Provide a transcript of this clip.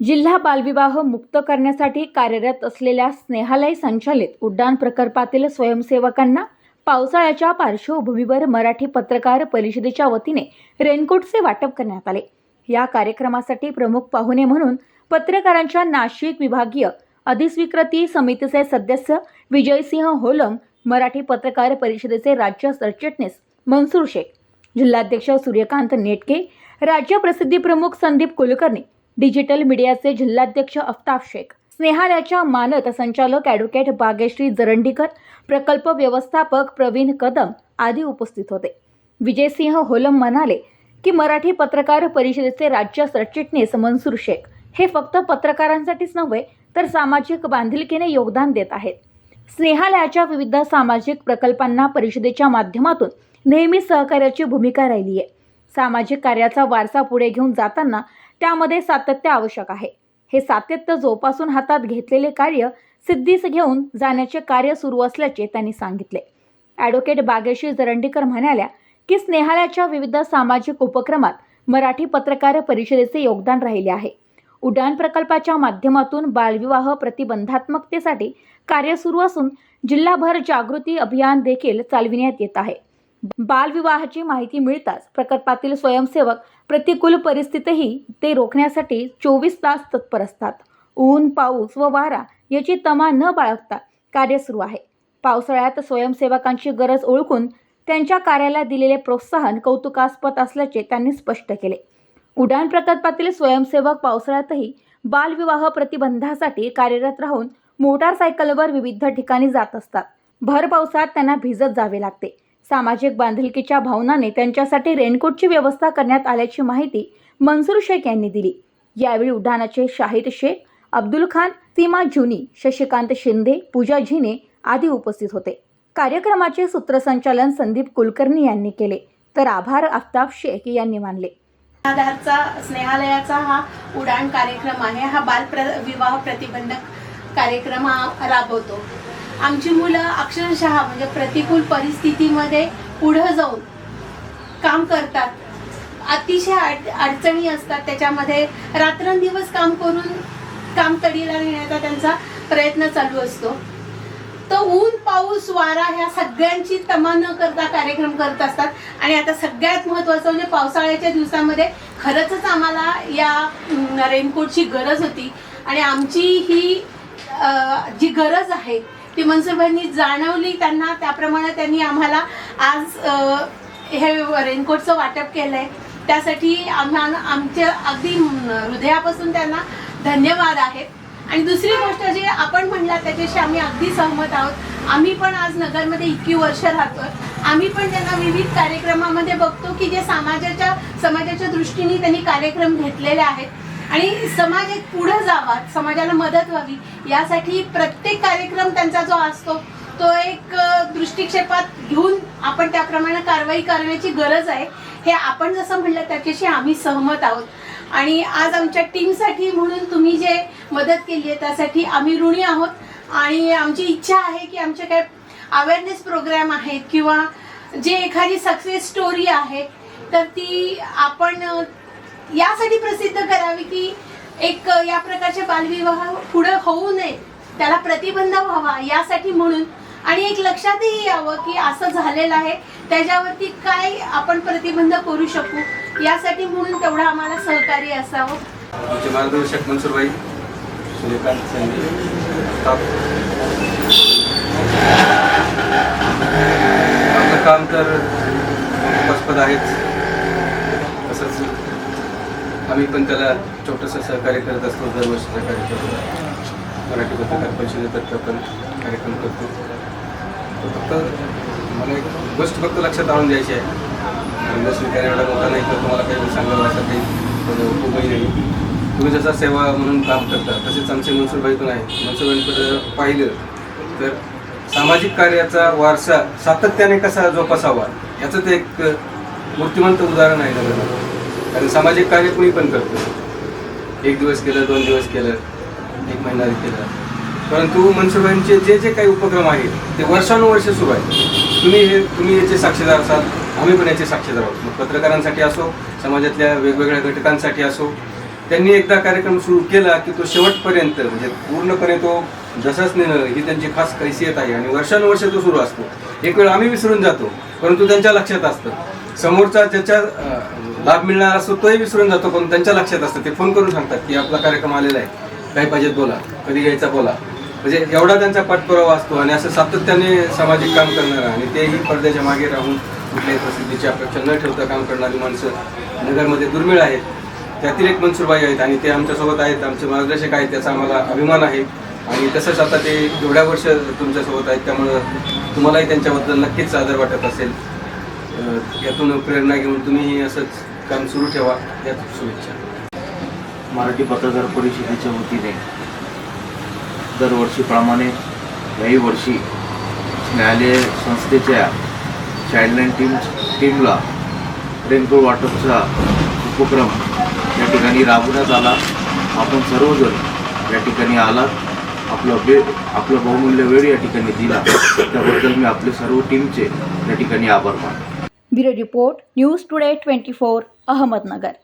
जिल्हा बालविवाह मुक्त करण्यासाठी कार्यरत असलेल्या स्नेहालय संचालित उड्डाण प्रकल्पातील स्वयंसेवकांना पावसाळ्याच्या पार्श्वभूमीवर मराठी पत्रकार परिषदेच्या वतीने रेनकोटचे वाटप करण्यात आले. या कार्यक्रमासाठी प्रमुख पाहुणे म्हणून पत्रकारांच्या नाशिक विभागीय अधिस्वीकृती समितीचे सदस्य विजयसिंह होलम मराठी पत्रकार परिषदेचे राज्य सरचिटणीस मनसूर शेख जिल्हाध्यक्ष सूर्यकांत नेटके राज्य प्रसिद्धी प्रमुख संदीप कुलकर्णी डिजिटल मीडियाचे जिल्हाध्यक्ष अफ्ताब शेख. स्नेहालयाच्या मानद संचालक ॲडव्होकेट भाग्यश्री जरंडीकर प्रकल्प व्यवस्थापक प्रवीण कदम आदी उपस्थित होते. विजयसिंह होलम म्हणाले की मराठी पत्रकार परिषदेचे राज्य सरचिटणीस मनसूर शेख हे फक्त पत्रकारांसाठीच नव्हे तर सामाजिक बांधिलकीने योगदान देत आहेत. स्नेहालयाच्या विविध सामाजिक प्रकल्पांना परिषदेच्या माध्यमातून नेहमी सहकार्याची भूमिका राहिली आहे सामाजिक कार्याचा वारसा पुढे घेऊन जाताना त्यामध्ये सातत्य आवश्यक आहे. हे सातत्य जोपासून हातात घेतलेले कार्य सिद्धीस घेऊन जाण्याचे कार्य सुरू असल्याचे त्यांनी सांगितले. ॲडव्होकेट बागेशी जरंडीकर म्हणाल्या की स्नेहालयाच्या विविध सामाजिक उपक्रमात मराठी पत्रकार परिषदेचे योगदान राहिले आहे. उड्डाण प्रकल्पाच्या माध्यमातून बालविवाह प्रतिबंधात्मकतेसाठी कार्य सुरू असून जिल्हाभर जागृती अभियान देखील चालविण्यात येत आहे. बालविवाहाची माहिती मिळताच प्रकल्पातील स्वयंसेवक प्रतिकूल परिस्थितीही ते रोखण्यासाठी चोवीस तास तत्पर असतात. ऊन पाऊस व वारा याची तमा न बाळगता कार्य सुरू आहे. पावसाळ्यात स्वयंसेवकांची गरज ओळखून त्यांच्या कार्याला दिलेले प्रोत्साहन कौतुकास्पद असल्याचे त्यांनी स्पष्ट केले. उड्डाण प्रकल्पातील स्वयंसेवक पावसाळ्यातही बालविवाह प्रतिबंधासाठी कार्यरत राहून मोटारसायकलवर विविध ठिकाणी जात असतात. भर पावसात त्यांना भिजत जावे लागते. सामाजिक बांधिलकीच्या भावनाने त्यांच्यासाठी रेनकोटची व्यवस्था करण्यात आल्याची माहिती मंसूर शेख यांनी दिली. यावेळी उड्डाणाचे शाहिद शेख अब्दुल खान सीमा जुनी शशिकांत शिंदे पूजा झिने आदी उपस्थित होते. कार्यक्रमाचे सूत्रसंचालन संदीप कुलकर्णी यांनी केले. तर आभार आफताब शेख यांनी मानले. स्नेहालयाचा स्नेहालयाचा हा उडाण कार्यक्रम आहे. हा बाल प्र विवाह प्रतिबंधक कार्यक्रम हा राबवतो. आमची मुलं अक्षरशः म्हणजे प्रतिकूल परिस्थितीमध्ये पुढं जाऊन काम करतात. अतिशय अड अडचणी असतात त्याच्यामध्ये. रात्रंदिवस काम करून काम तडीला नेण्याचा त्यांचा प्रयत्न चालू असतो. तर ऊन पाऊस वारा ह्या सगळ्यांची तमा न करता कार्यक्रम करत असतात. आणि आता सगळ्यात महत्त्वाचं म्हणजे पावसाळ्याच्या दिवसामध्ये खरंच आम्हाला या रेनकोटची गरज होती. आणि आमची ही जी गरज आहे ती मनसुबांनी जाणवली त्यांना त्याप्रमाणे त्यांनी आम्हाला आज हे रेनकोटचं वाटप केलं आहे त्यासाठी आम्हा आमच्या अगदी हृदयापासून त्यांना धन्यवाद आहेत आणि दुसरी गोष्ट जी आपण म्हणला त्याच्याशी आम्ही अगदी सहमत आहोत. आम्ही पण आज नगरमध्ये इतकी वर्ष राहतो आम्ही पण त्यांना विविध कार्यक्रमामध्ये बघतो की जे समाजाच्या समाजाच्या दृष्टीने त्यांनी कार्यक्रम घेतलेले आहेत. आणि समाज एक पुढे जावा समाजाला मदत व्हावी यासाठी प्रत्येक कार्यक्रम त्यांचा जो असतो तो एक दृष्टिक्षेपात घेऊन आपण त्याप्रमाणे कारवाई करण्याची गरज आहे. हे आपण जसं म्हणलं त्याच्याशी आम्ही सहमत आहोत. आणि आज आमच्या टीमसाठी म्हणून तुम्ही जे मदत केली आहे त्यासाठी आम्ही ऋणी आहोत. आणि आमची इच्छा आहे की आमचे काय अवेअरनेस प्रोग्राम आहेत किंवा जे एखादी सक्सेस स्टोरी आहे तर ती आपण यासाठी प्रसिद्ध करावी की एक या प्रकारचे बालविवाह पुढे होऊ नये त्याला प्रतिबंध व्हावा यासाठी म्हणून. आणि एक लक्षातही यावं की असं झालेलं आहे त्याच्यावरती काय आपण प्रतिबंध करू शकू यासाठी म्हणून तेवढं आम्हाला सहकार्य असावं. आमचे मार्गदर्शक मनसुरबाई सूर्यकांत संजय काम तर आहेच आम्ही पण त्याला छोटंसं सहकार्य करत असतो दरवर्षी सहकार्य करतो मराठी पत्रकार परिषदेतर्फे आपण कार्यक्रम करतो. तो फक्त मला एक गोष्ट फक्त लक्षात आणून द्यायची आहे. धंदा स्वीकार एवढा मोठा नाही तर तुम्हाला काही सांगावं असं काही उपयोगही नाही. तुम्ही जसा सेवा म्हणून काम करता तसेच आमचे मनसूरबाई पण आहे मनसूरबाईंकडे पाहिलं तर सामाजिक कार्याचा वारसा सातत्याने कसा जोपासावा याचं ते एक मूर्तिमंत उदाहरण आहे. नगर कारण सामाजिक कार्य कुणी पण करतो. एक दिवस केलं दोन दिवस केलं एक महिना केलं. परंतु मनसुबाईंचे जे जे काही उपक्रम आहेत ते वर्षानुवर्ष सुरू आहेत. तुम्ही हे तुम्ही याचे साक्षीदार असाल आम्ही पण याचे साक्षीदार आहोत. मग पत्रकारांसाठी असो समाजातल्या वेगवेगळ्या घटकांसाठी असो त्यांनी एकदा कार्यक्रम सुरू केला की तो शेवटपर्यंत म्हणजे पूर्णपणे तो जसाच नेणं ही त्यांची खास कैसियत आहे. आणि वर्षानुवर्ष तो सुरू असतो. एक वेळ आम्ही विसरून जातो परंतु त्यांच्या लक्षात असतं. समोरचा ज्याच्या लाभ मिळणार असतो तोही विसरून जातो पण त्यांच्या लक्षात असतं. ते फोन करून सांगतात की आपला कार्यक्रम आलेला आहे. काय पाहिजेत बोला. कधी घ्यायचा बोला. म्हणजे एवढा त्यांचा पाठपुरावा असतो आणि असं सातत्याने सामाजिक काम करणारा आणि तेही पडद्याच्या मागे राहून कुठल्याही प्रसिद्धीची अपेक्षा न ठेवता काम करणारी माणसं नगरमध्ये दुर्मिळ आहेत. त्यातील एक मनसूरबाई आहेत आणि ते आमच्यासोबत आहेत आमचे मार्गदर्शक आहेत त्याचा आम्हाला अभिमान आहे. आणि तसंच आता ते एवढ्या वर्ष तुमच्यासोबत आहेत त्यामुळं तुम्हालाही त्यांच्याबद्दल नक्कीच आदर वाटत असेल. यातून प्रेरणा घेऊन तुम्हीही असंच काम सुरू ठेवा. या शुभेच्छा. मराठी पत्रकार परिषदेच्या वतीने दरवर्षीप्रमाणे याही वर्षी न्यायालय संस्थेच्या चाइल्डलाईन टीम टीमला रेनकोट वाटपचा उपक्रम या ठिकाणी राबवण्यात आला. आपण सर्वजण या ठिकाणी आलात. आपलं वेळ आपलं बहुमूल्य वेळ या ठिकाणी दिला. त्याबद्दल मी आपले सर्व टीमचे या ठिकाणी आभार मानतो. Bureau report news today twenty four. Ahmednagar.